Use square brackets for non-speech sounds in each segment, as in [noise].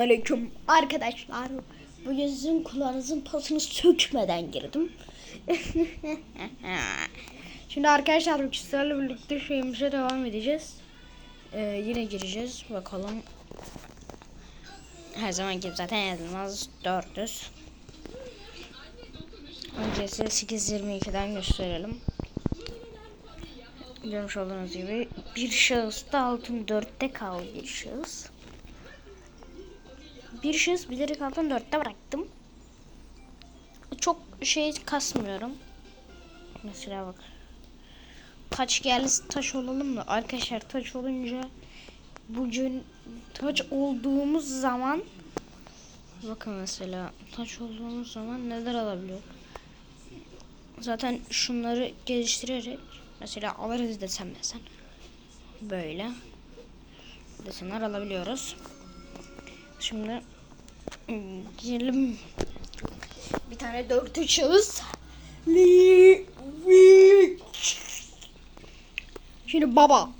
Aleyküm arkadaşlar. Bugün sizin kulağınızın pasını sökmeden girdim. [laughs] Şimdi arkadaşlar bu kişilerle birlikte şeyimize devam edeceğiz. Ee, yine gireceğiz. Bakalım. Her zaman gibi zaten yazılmaz 400. Öncesi 8.22'den gösterelim. Görmüş olduğunuz gibi bir şahıs da altın 4'te kaldı bir şahıs. Bir şahıs bilerek altın 4'te bıraktım. Çok şey kasmıyorum. Mesela bak. Taç geldi taş olalım mı? Arkadaşlar taç olunca bugün taç olduğumuz zaman bakın mesela taç olduğumuz zaman neler alabiliyor? Zaten şunları geliştirerek mesela alırız desem desen böyle desenler alabiliyoruz. Şimdi hmm, girelim. Bir tane dört şahıs. Şimdi baba.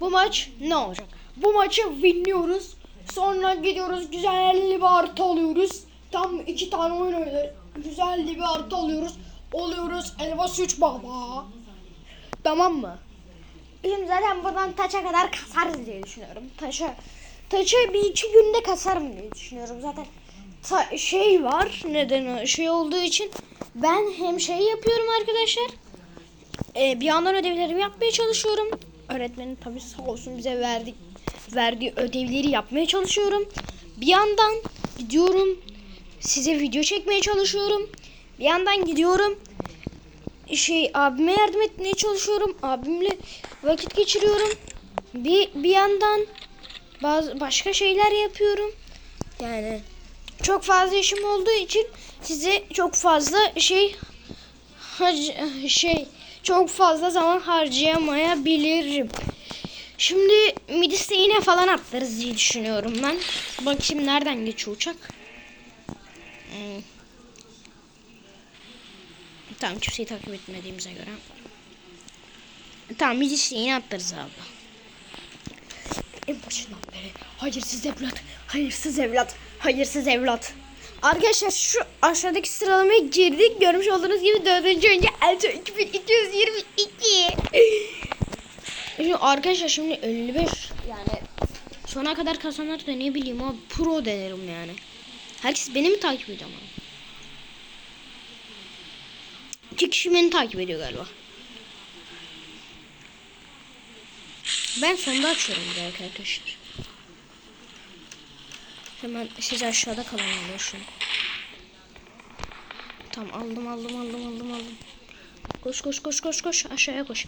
Bu maç ne olacak? Bu maçı winliyoruz. Sonra gidiyoruz güzel bir artı alıyoruz. Tam iki tane oyun oynuyoruz. Güzel bir artı alıyoruz. Oluyoruz elbas 3 baba. Tamam mı? Şimdi zaten buradan taça kadar kasarız diye düşünüyorum. Taça, taça bir iki günde kasarım diye düşünüyorum. Zaten ta- şey var neden şey olduğu için ben hem şey yapıyorum arkadaşlar. Ee, bir yandan ödevlerimi yapmaya çalışıyorum. Öğretmenin tabii sağ olsun bize verdik verdiği ödevleri yapmaya çalışıyorum. Bir yandan gidiyorum size video çekmeye çalışıyorum. Bir yandan gidiyorum şey abime yardım etmeye çalışıyorum. Abimle vakit geçiriyorum. Bir bir yandan bazı başka şeyler yapıyorum. Yani çok fazla işim olduğu için size çok fazla şey şey çok fazla zaman harcayamayabilirim. Şimdi Midis'te yine falan atlarız diye düşünüyorum ben. Bakayım nereden geçiyor uçak. Hmm. Tamam kimseyi takip etmediğimize göre. Tamam Midis'te yine atlarız abi. En başından beri hayırsız evlat, hayırsız evlat, hayırsız evlat. Arkadaşlar şu aşağıdaki sıralamaya girdik. Görmüş olduğunuz gibi dördüncü önce Elço 2222. Şimdi arkadaşlar şimdi 55 yani sona kadar kazanır da ne bileyim abi pro denerim yani. Herkes beni mi takip ediyor ama? İki kişi beni takip ediyor galiba. Ben sonda açıyorum de arkadaşlar. Hemen siz aşağıda kalın alıyor şunu. Tamam aldım aldım aldım aldım aldım. Koş koş koş koş koş aşağıya koş.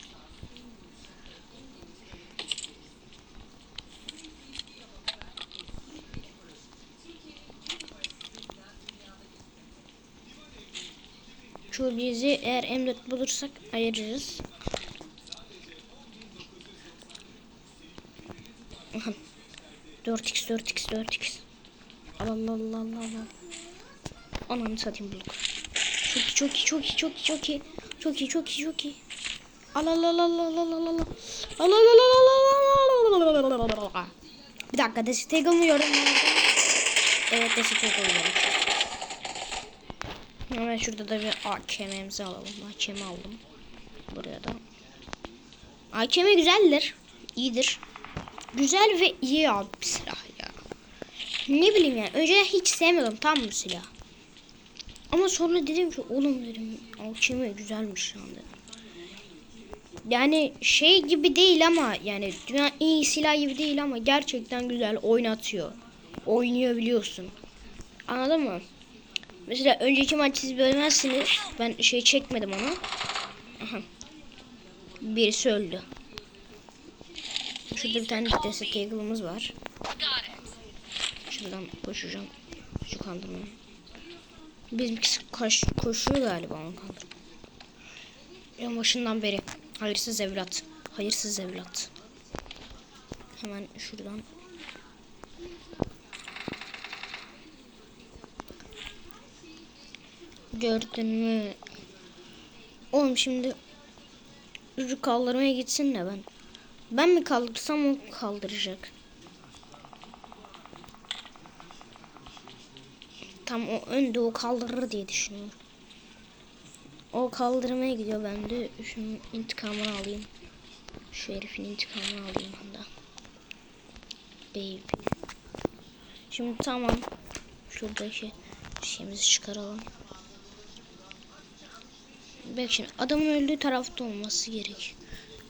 Şu bizi eğer M4 bulursak ayırırız. Aha. 4x 4x 4x. Allah Allah Allah Allah. Ananı satayım bulduk. Çok iyi çok iyi çok iyi çok iyi çok iyi. Çok iyi çok iyi çok iyi. Allah Allah Allah Allah Allah Allah Allah. Allah Allah Allah Allah Allah. Bir dakika destek almıyorum. Evet destek alıyorum. Hemen şurada da bir AKM'mizi alalım. AKM aldım. Buraya da. AKM güzeldir. iyidir. Güzel ve iyi abi bir silah ya. Ne bileyim yani. Önceden hiç sevmiyordum tam bu silah. Ama sonra dedim ki oğlum dedim AKM güzelmiş lan dedim. Yani şey gibi değil ama yani dünya iyi silah gibi değil ama gerçekten güzel oynatıyor. Oynayabiliyorsun. Anladın mı? Mesela önceki maç siz bölmezsiniz. Ben şey çekmedim onu. Aha. Birisi öldü. Şurada bir tane destek eagle'ımız var. Şuradan koşacağım. Şu kandırmaya. Bizimkisi koş, koşuyor galiba onu kandır. En başından beri. Hayırsız evlat. Hayırsız evlat. Hemen şuradan Gördün mü? Oğlum şimdi kaldırmaya gitsin de ben. Ben mi kaldırsam o kaldıracak. Tam o önde o kaldırır diye düşünüyorum. O kaldırmaya gidiyor ben de şunun intikamını alayım. Şu herifin intikamını alayım ben de. Baby. Şimdi tamam. Şuradaki şeyimizi çıkaralım. Bak şimdi adamın öldüğü tarafta olması gerek.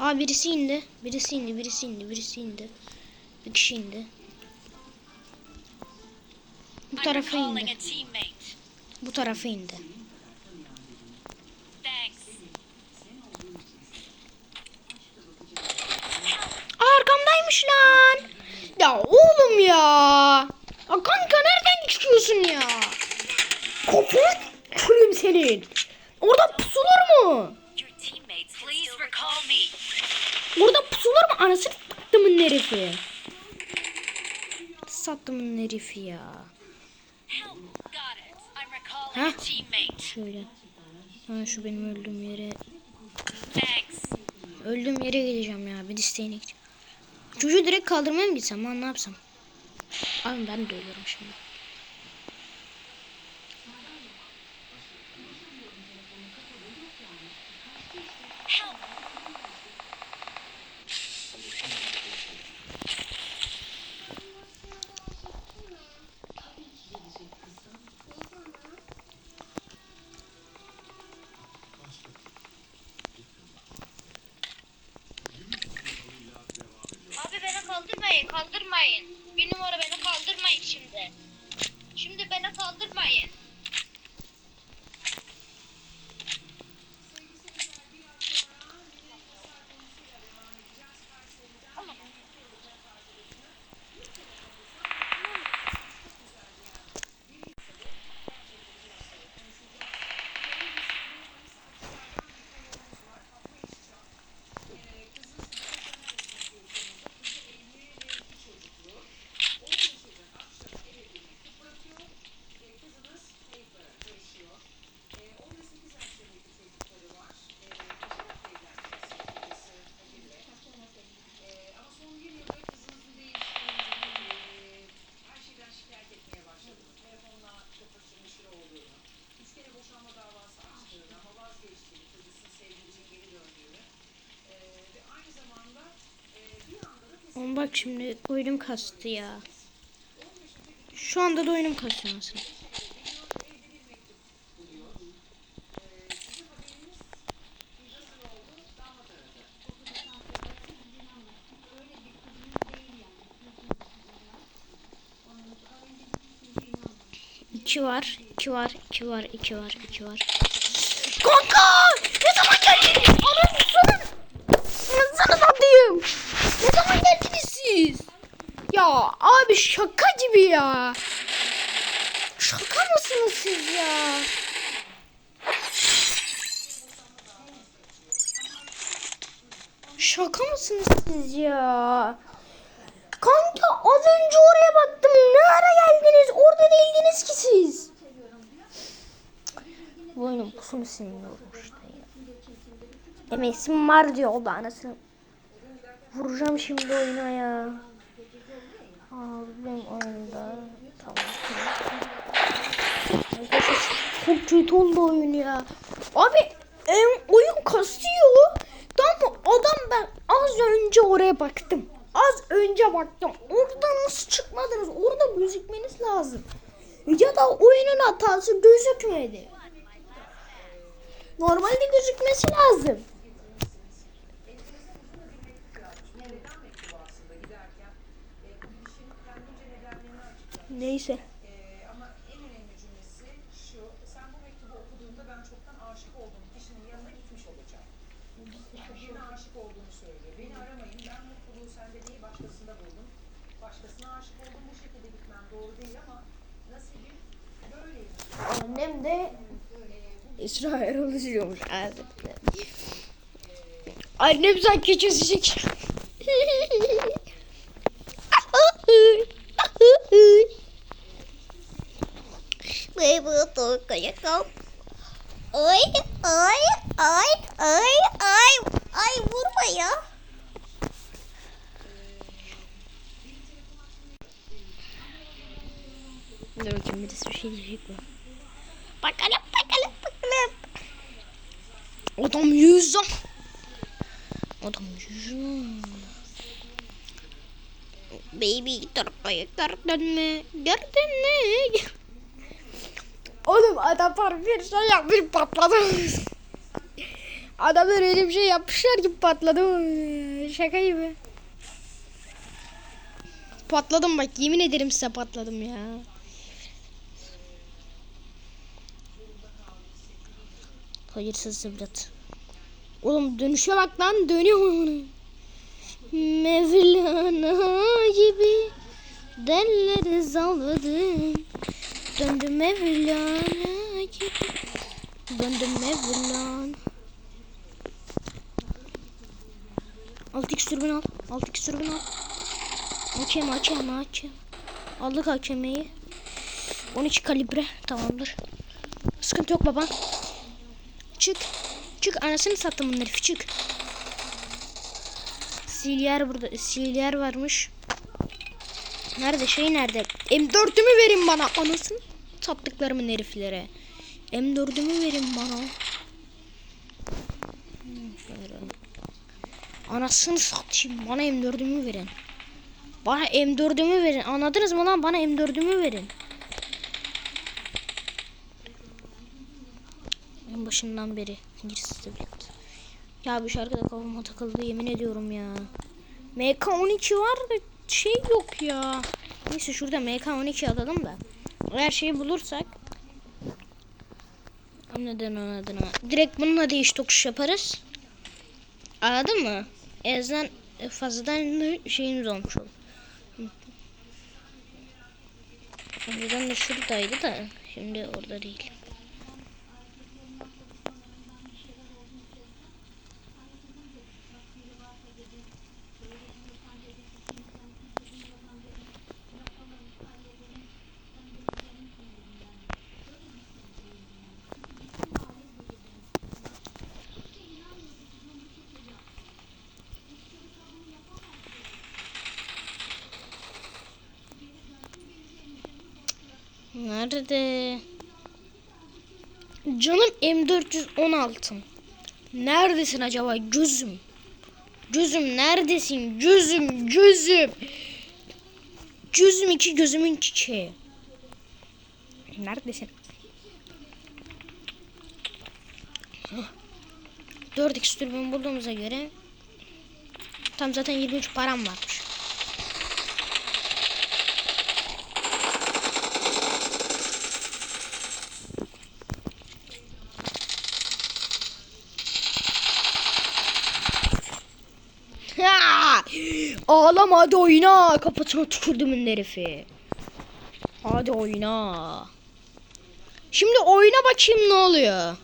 Aa birisi indi. Birisi indi. Birisi indi. Birisi indi. Bir kişi indi. Bu tarafa indi. Bu tarafa indi. Aa, arkamdaymış lan. Ya oğlum ya. Ya kanka nereden çıkıyorsun ya? Kafanı kırayım senin. Orada pusulur mu? Orada pusulur mu? Anasını sattımın herifi. Sattımın herifi ya. Help. Got it. I'm recalling Huh? a teammate. Şöyle. Ha şu benim öldüğüm yere. Thanks. Öldüğüm yere gideceğim ya. Bir isteğine gideceğim. Çocuğu direkt kaldırmaya mı gitsem? Ben ne yapsam? Abi ben de ölüyorum şimdi. Help. Abi beni kaldırmayın, kaldırmayın. Bir numara beni kaldırmayın şimdi. Şimdi beni kaldırmayın. Bak şimdi oyunum kastı ya. Şu anda da oyunum kastı nasıl? İki var, iki var, iki var, iki var, iki var. Kanka! Ne zaman geldiniz? Anasını! Anasını satayım! Ne zaman geldiniz siz? Ya abi şaka gibi ya. Şaka mısınız siz ya? Şaka mısınız siz ya? Kanka az önce oraya baktım. Ne ara geldiniz? Orada değildiniz ki siz. Bu oyunun pusunu sinmiyorum işte ya. Emesim var diyor o da anasını. Vuracağım şimdi oyuna ya. Abim oyunda. Tamam. Çok kötü oyun ya. Abi em, oyun kasıyor. Tam adam ben az önce oraya baktım. Az önce baktım. Orada nasıl çıkmadınız? Orada gözükmeniz lazım. Ya da oyunun hatası gözükmedi. Normalde gözükmesi lazım. Neyse. Ama en önemli cümlesi şu, sen bu mektubu okuduğunda ben çoktan aşık olduğum kişinin yanına gitmiş olacağım. Yani birine aşık olduğunu söylüyor. Beni aramayın, ben mutluluğu sende değil başkasında buldum. Başkasına aşık oldum, bu şekilde gitmem doğru değil ama nasibim böyleymiş. Annem de İsra Erol'u izliyormuş. Annem sanki çözecek. Không? Ơi, ơi, ơi, ơi, ơi, ơi, vurma ya. Dur bakayım birisi bir şey diyecek mi? Bakalım bakalım bakalım. Adam yüz Adam yüz Baby dur ayaklar. Dönme. Gördün mü? Oğlum adamlar bir şey yapmış patladı. Adamlar öyle bir şey yapmışlar ki patladı. Şaka gibi. Patladım bak yemin ederim size patladım ya. Hayırsız evlat. Oğlum dönüşe bak lan dönüyor? Mevlana gibi delleri salladım. Döndüm Mevlana gibi. Döndüm Mevlana. Alt x türbün al. Alt x türbün al. Hakem hakem hakem. Aldık hakemeyi. 12 kalibre tamamdır. Sıkıntı yok baba. Çık. Çık anasını sattım bunları çık. Silyer burada. Silyer varmış. Nerede şey nerede? M4'ümü verin bana anasını. Taptıklarımın heriflere. M4'ümü verin bana. Anasını satayım. Bana M4'ümü verin. Bana M4'ümü verin. Anladınız mı lan? Bana M4'ümü verin. En başından beri. İngilizce evlat. Ya bu şarkıda kafama takıldı yemin ediyorum ya. MK12 var da şey yok ya. Neyse şurada MK12 alalım da. Eğer şeyi bulursak neden onun adına direkt bununla değiş tokuş yaparız. Anladın mı? En azından fazladan şeyimiz olmuş olur. Önceden de şuradaydı da şimdi orada değil. Nerede? Canım M416. Neredesin acaba gözüm? Gözüm neredesin? Gözüm, gözüm. Gözüm iki gözümün çiçeği. Neredesin? Hah. 4x türbün bulduğumuza göre tam zaten 23 param varmış. Ha! Ağlama hadi oyna. Kafasına tükürdümün herifi. Hadi oyna. Şimdi oyna bakayım ne oluyor.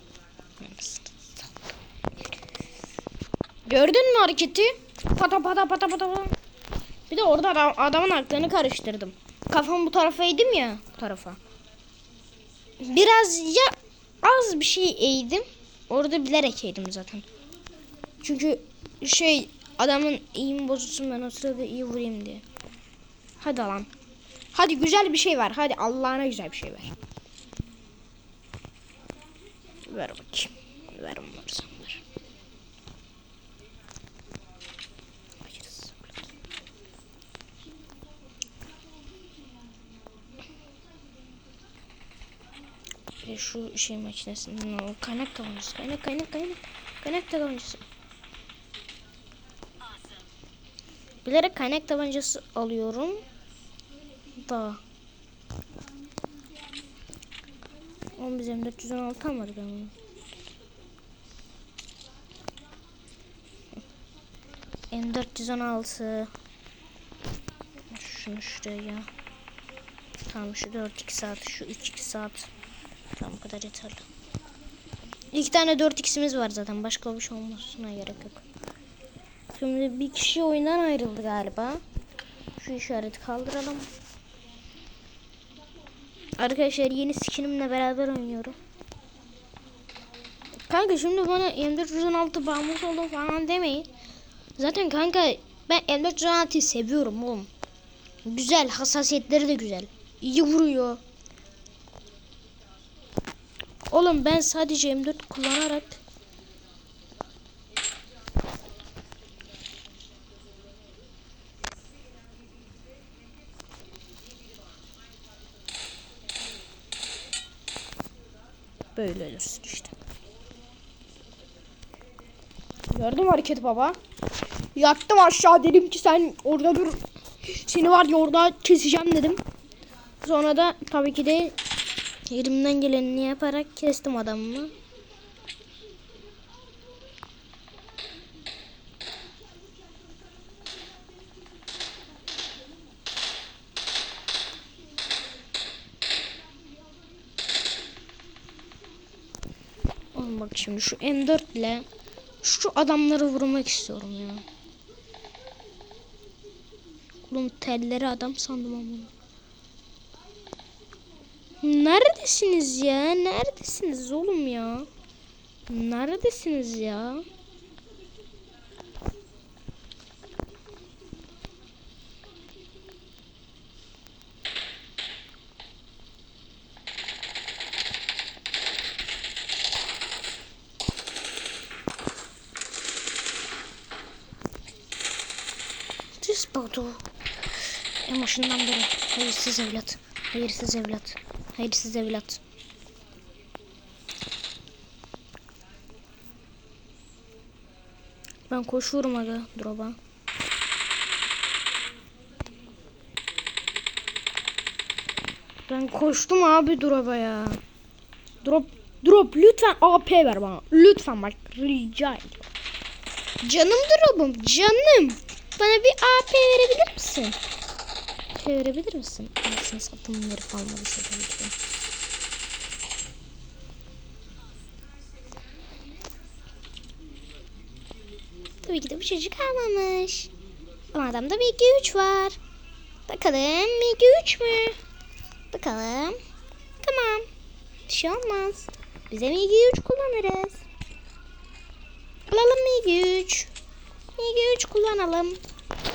Gördün mü hareketi? Pata pata pata pata. Bir de orada adam- adamın aklını karıştırdım. Kafam bu tarafa eğdim ya bu tarafa. Biraz ya az bir şey eğdim. Orada bilerek eğdim zaten. Çünkü şey adamın eğim bozulsun ben o sırada iyi vurayım diye. Hadi lan. Hadi güzel bir şey ver. Hadi Allah'ına güzel bir şey ver. Ver bakayım. Ver onları sen ver. Ve şu şey makinesinden o kaynak tabancası. Kaynak kaynak kaynak. Kaynak tabancası. Bilerek kaynak tabancası alıyorum. Da. Oğlum biz M416 almadık ama. M416 Şunu şuraya Tamam şu 4-2 saat Şu 3-2 saat Tamam bu kadar yeterli İki tane 4x'imiz var zaten Başka bir şey olmasına gerek yok Şimdi bir kişi oyundan ayrıldı galiba Şu işareti kaldıralım Arkadaşlar yeni skinimle beraber oynuyorum Kanka şimdi bana M416 bağımlısı oldum falan demeyin Zaten kanka ben M416'yı seviyorum oğlum. Güzel, hassasiyetleri de güzel. İyi vuruyor. Oğlum ben sadece M4 kullanarak böyle ölürsün işte. Gördün mü hareketi baba? Yattım aşağı dedim ki sen orada dur. Seni var ya orada keseceğim dedim. Sonra da tabii ki de elimden geleni yaparak kestim adamımı. Şimdi şu M4 ile şu adamları vurmak istiyorum ya. Oğlum telleri adam sandım ama. Neredesiniz ya? Neredesiniz oğlum ya? Neredesiniz ya? This Batu. En başından beri hayırsız evlat. Hayırsız evlat. Hayırsız evlat. Ben koşuyorum aga drop'a. Ben koştum abi drop'a ya. Drop drop lütfen AP ver bana. Lütfen bak rica ediyorum. Canım drop'um canım. Bana bir AP verebilir misin? AP verebilir misin? Anasını satayım herif ki de. Tabii ki de bu çocuk almamış. Ama adamda 2 3 var. Bakalım 2 3 mü? Bakalım. Tamam. Bir şey olmaz. Bize 2 3 kullanırız. Alalım MG3. MG3 kullanalım.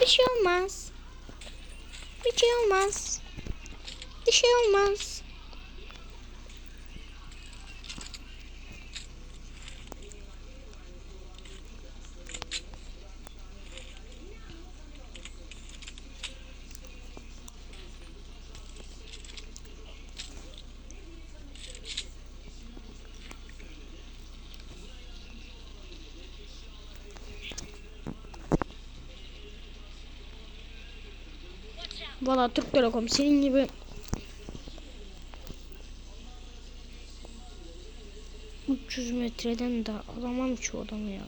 Bir şey olmaz. Bir şey olmaz. Bir şey olmaz. Valla Türk Telekom senin gibi ...300 metreden de alamam o adamı ya.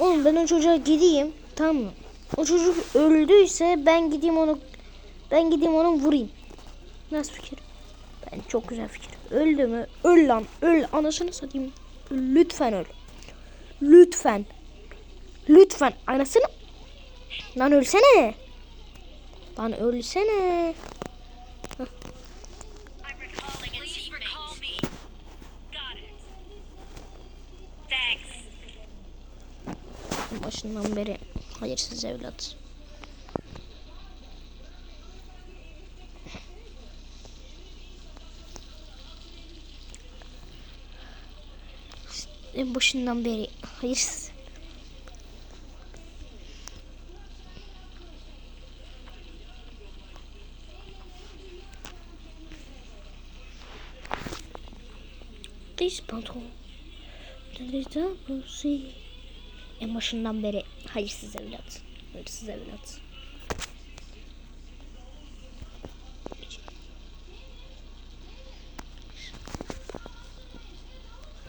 Oğlum ben o çocuğa gideyim tamam mı? O çocuk öldüyse ben gideyim onu ben gideyim onu vurayım. Nasıl fikir? Ben çok güzel fikir. Öldü mü? Öl lan. Öl. Anasını satayım. Lütfen öl. Lütfen. Lütfen. Anasını. Lan ölsene. Lan ölsene. Başından beri hayırsız evlat. En başından beri hayırsız. This bottle. En başından beri hayırsız evlat. Hayırsız evlat.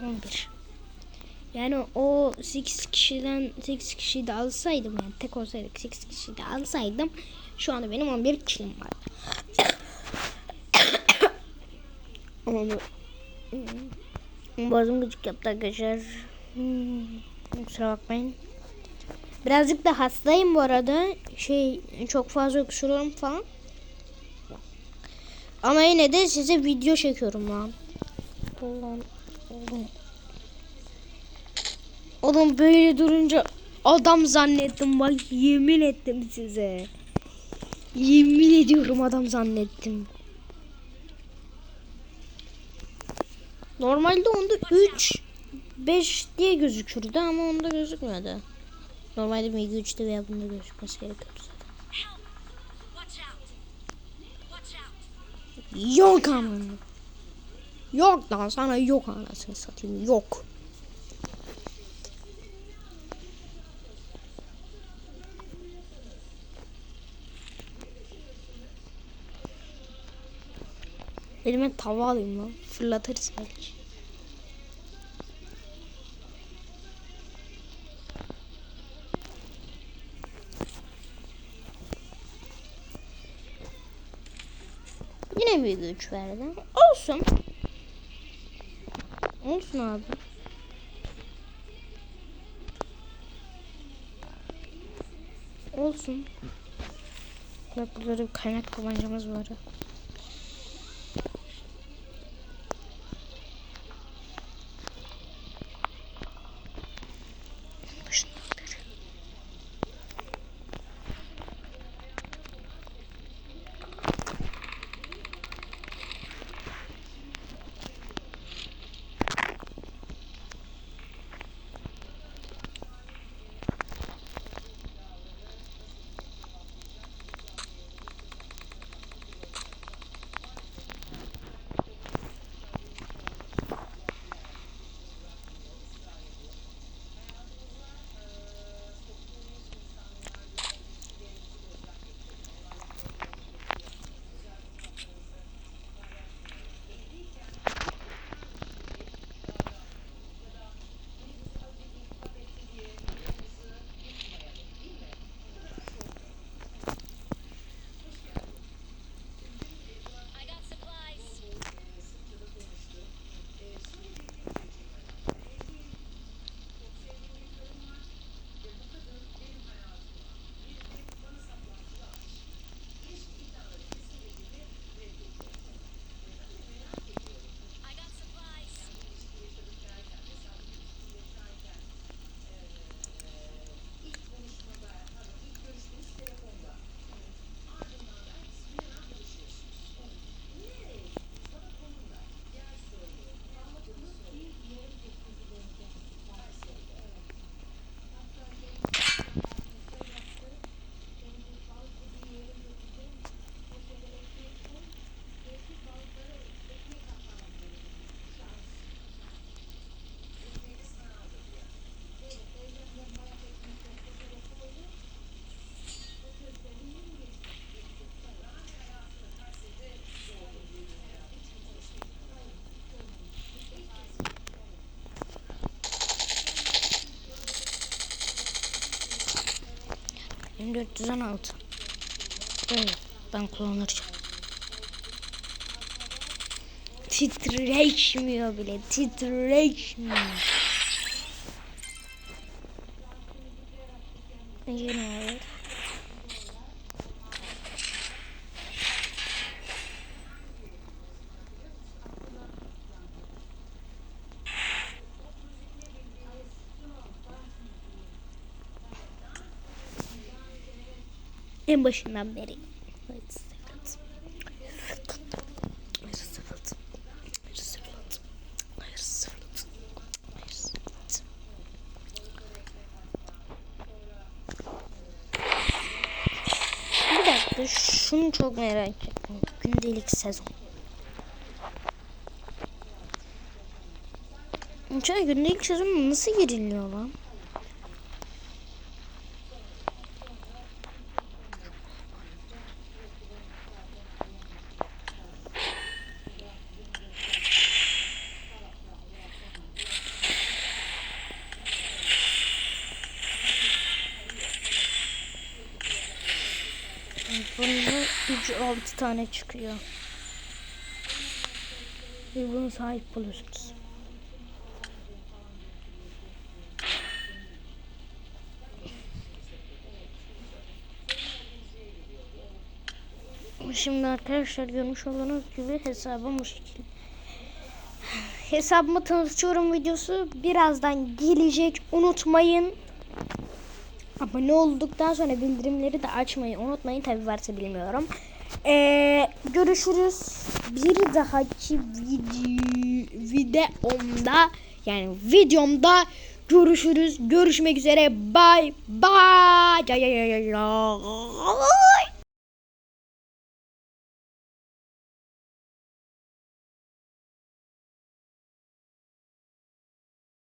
On bir. Yani o 8 kişiden 8 kişiyi de alsaydım yani tek olsaydık 8 kişiyi de alsaydım şu anda benim 11 kişim vardı. Onu Boğazım gıcık yaptı arkadaşlar. Hmm, kusura bakmayın. Birazcık da hastayım bu arada. Şey çok fazla öksürüyorum falan. Ama yine de size video çekiyorum lan. Ulan, oğlum. Oğlum böyle durunca adam zannettim bak yemin ettim size. Yemin ediyorum adam zannettim. Normalde onda 3 5 diye gözükürdü ama onda gözükmüyordu. Normalde MG 3'te veya bunda gözükmesi gerekiyordu zaten. Yok ama. Yok lan sana yok anasını satayım yok. Elime tava alayım lan. Fırlatırız belki. Yine bir güç verdi. Olsun. Olsun abi. Olsun. Bak burada bir kaynak tabancamız var. 1416. Böyle ben kullanırım. Titreşmiyor bile. Titreşmiyor. En başından beri. Şunu çok merak ettim. Gündelik sezon. İçeri gündelik sezon nasıl giriliyor lan? Bunda 3-6 tane çıkıyor. Ve bunu sahip oluyorsunuz. Şimdi arkadaşlar görmüş olduğunuz gibi hesabım bu şekilde. Hesabımı tanıtıyorum videosu birazdan gelecek. Unutmayın. Abone olduktan sonra bildirimleri de açmayı unutmayın. Tabi varsa bilmiyorum. Ee, görüşürüz. Bir dahaki video, videomda yani videomda görüşürüz. Görüşmek üzere. Bye bye.